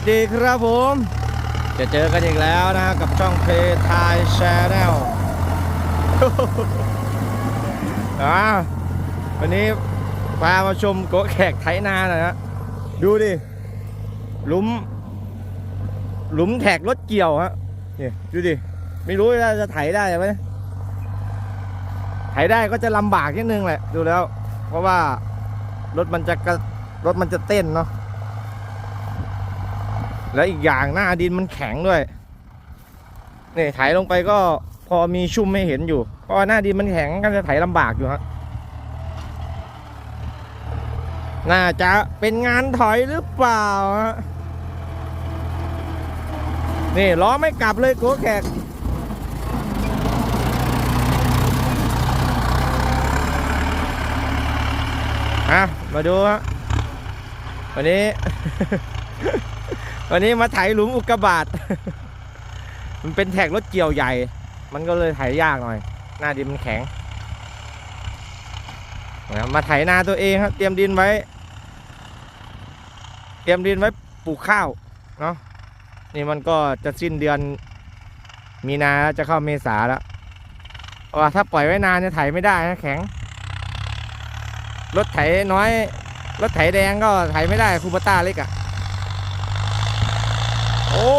วัสดีครับผม จะเจอกันอีกแล้วนะกับช่องเพทยแชนแนลอ่าวันนี้พามาชมโกแขกไถนาหน่อยนะดูดิหลุม หลุมแท็กรถเกี่ยวฮะนี่ดูดิ ไม่รู้ว่าจะไถได้ไหมไถได้ก็จะลำบากนิดนึงแหละ ดูแล้ว เพราะว่ารถมันจะกระรถมันจะเต้นเนาะ แล้วอีกอย่างหน้าดินมันแข็งด้วยนี่ไถลงไปก็พอมีชุ่มไม่เห็นอยู่เพราะหน้าดินมันแข็งก็จะไถลำบากอยู่ฮะน่าจะเป็นงานถอยหรือเปล่าฮะนี่ล้อไม่กลับเลยโกแขกอะมาดูฮะวันนี้ วันนี้มาไถหลุมอุกกาบาต มันเป็นแท็กรถเกี่ยวใหญ่ มันก็เลยไถยากหน่อย หน้าดินมันแข็ง มาไถนาตัวเองครับ เตรียมดินไว้ เตรียมดินไว้ปลูกข้าวเนาะ นี่มันก็จะสิ้นเดือนมีนาจะเข้าเมษาแล้วเพราะว่าถ้าปล่อยไว้นานจะไถไม่ได้นะแข็ง รถไถน้อย รถไถแดงก็ไถไม่ได้คูปต้าเล็กอะ่ะ อ้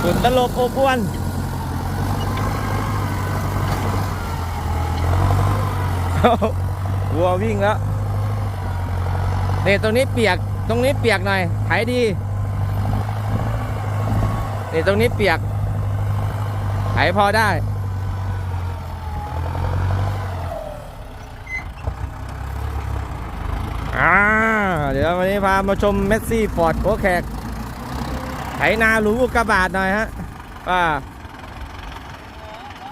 ฝุ่นตลบอบอวนวัววิ่งแล้วนี่ตรงนี้เปียก ตรงนี้เปียกหน่อย ไถดี นี่ตรงนี้เปียกไถพอได้อ่าเดี๋ยววันนี้พามาชมเมสซี่ฟอร์ดโคแขกไถนาหรูอุกกาบาทหน่อยฮะว่า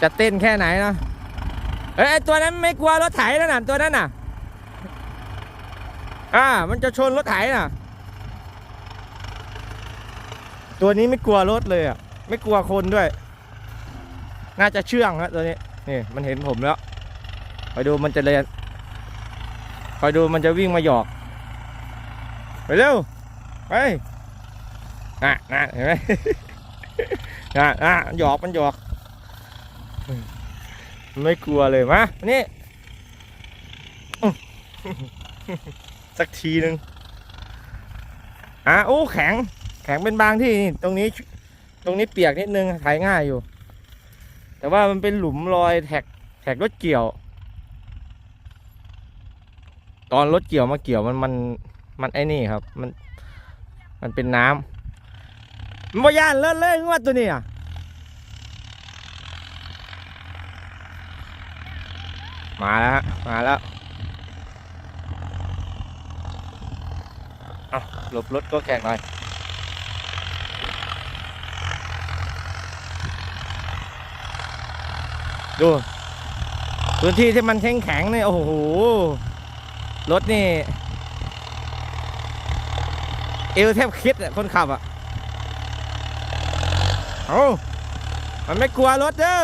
จะเต้นแค่ไหนนะเอ้ยตัวนั้นไม่กลัวรถไถแล้วน่ะตัวนั้นน่ะ อ่า มันจะชนรถไถน่ะ ตัวนี้ไม่กลัวรถเลยอะ ไม่กลัวคนด้วย น่าจะเชื่องฮะตัวนี้ นี่มันเห็นผมแล้วคอยดูมันจะเรียนคอยดูมันจะวิ่งมาหยอก ไปเร็ว ไปน่ะน่ะเห็นไหมน่ะน่ะหยอกมันหยอกไม่กลัวเลยมานี่สักทีหนึ่งอะโอ้แข็ง แข็งเป็นบางที่ตรงนี้ ตรงนี้เปียกนิดนึงไถง่ายอยู่ แต่ว่ามันเป็นหลุมรอยแท็กแท็กรถเกี่ยว ตอนรถเกี่ยวมาเกี่ยวมันมันมันไอ้นี่ครับ มันมันเป็นน้ำมันบ่ย่านเลิศเลยงวดตัวนี้อะมาแล้วมาแล้วเอาหลบรถก็แขกหน่อย ดู พื้นที่ที่มันแข็งแข็งเนี่ยโอ้โห รถนี่ เอวแทบคิดอะคนขับอะโอ้มันไม่กลัวรถเด้อ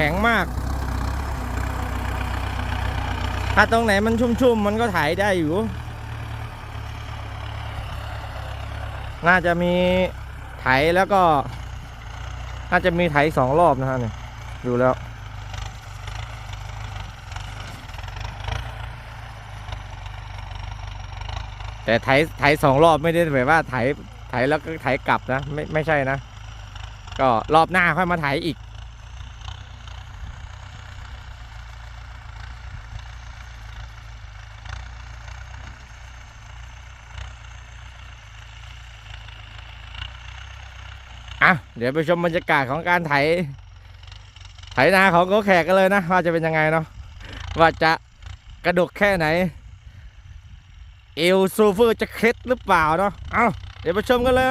แข็งมาก ถ้าตรงไหนมันชุ่มๆ มันก็ถ่ายได้อยู่ น่าจะมีไถแล้วก็ น่าจะมีไถสองรอบนะฮะเนี่ยดูแล้ว แต่ไถไถสองรอบไม่ได้แบบว่าไถไถแล้วก็ไถกลับนะ ไม่ไม่ใช่นะ ก็รอบหน้าค่อยมาไถอีก เดี๋ยวไปชมบรรยากาศของการไถ ไถนาของโกแขกกันเลยนะว่าจะเป็นยังไงเนาะว่าจะกระดกแค่ไหน เอลซูเฟอร์จะเคล็ดหรือเปล่าเนาะเอาเดี๋ยวไปชมกันเลย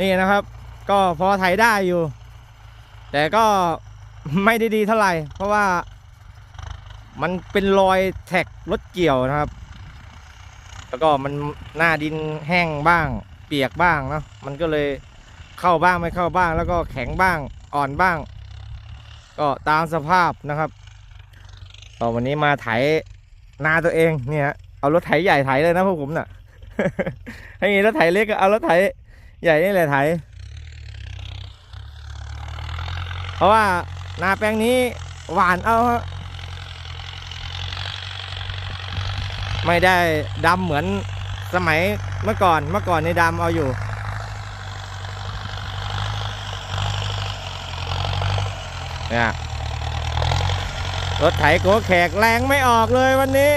นี่นะครับ ก็พอไถได้อยู่ แต่ก็ไม่ได้ดีเท่าไหร่ เพราะว่ามันเป็นรอยแท็กรถเกี่ยวนะครับ แล้วก็มันหน้าดินแห้งบ้าง เปียกบ้างเนาะมันก็เลยเข้าบ้างไม่เข้าบ้าง แล้วก็แข็งบ้างอ่อนบ้าง ก็ตามสภาพนะครับก็วันนี้มาไถนาตัวเองเนี่ยฮะเอารถไถใหญ่ไถเลยนะพวกผมน่ะให้รถไถเล็กก็เอารถไถ ใหญ่นี่แหละไถ เพราะว่านาแปลงนี้หวานเอาไม่ได้ดำเหมือนสมัยเมื่อก่อนเมื่อก่อนในดำเอาอยู่ เนี่ยรถไถโกแขกแรงไม่ออกเลยวันนี้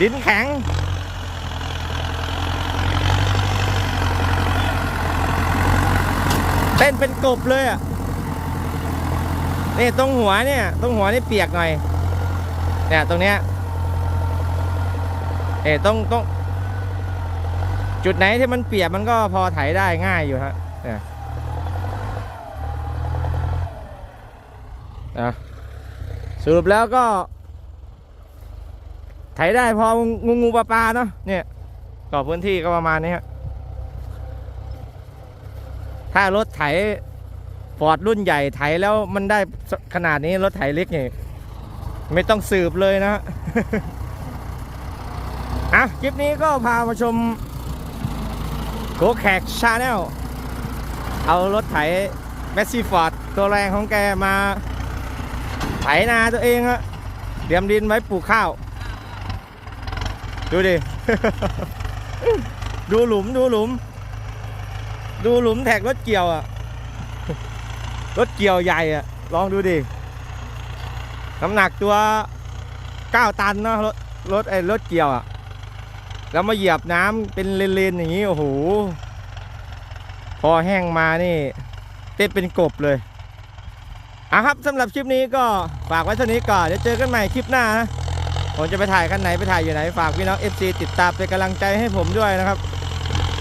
ดินแข็ง เต้นเป็นกบเลยอะนี่ตรงหัวเนี่ย ตรงหัวนี่เปียกหน่อยเนี่ยตรงเนี้ยเอ๋ตรงตรงจุดไหนที่มันเปียกมันก็พอไถได้ง่ายอยู่ฮะเนี่ยนะสรุปแล้วก็ ไถได้พองูงูปลาปลาเนาะเนี่ยก็พื้นที่ก็ประมาณนี้ฮะ ถ้ารถไถฟอร์ดรุ่นใหญ่ไถแล้วมันได้ขนาดนี้รถไถเล็กนี่ไม่ต้องสืบเลยนะอะคลิปนี้ก็พามาชมโกแขกชาแนลเอารถไถแมสซี่ฟอร์ดตัวแรงของแกมาไถนาตัวเองอะเตรียมดินไว้ปลูกข้าว ดูดิ ดูหลุมดูหลุม ดูหลุมแท็กรถเกี่ยวอะรถเกี่ยวใหญ่อะลองดูดิ น้ำหนักตัว9ตันเนาะรถรถไอ้รถเกี่ยวอะแล้วมาเหยียบน้ำเป็นเลนๆอย่างนี้ โอ้โห พอแห้งมานี่ เต้นเป็นกบเลยอะครับสำหรับคลิปนี้ก็ฝากไว้เท่านี้ก่อนเดี๋ยวเจอกันใหม่คลิปหน้านะผมจะไปถ่ายคันไหนไปถ่ายอยู่ไหน ฝากพี่น้อง FC ติดตามเป็นกำลังใจให้ผมด้วยนะครับ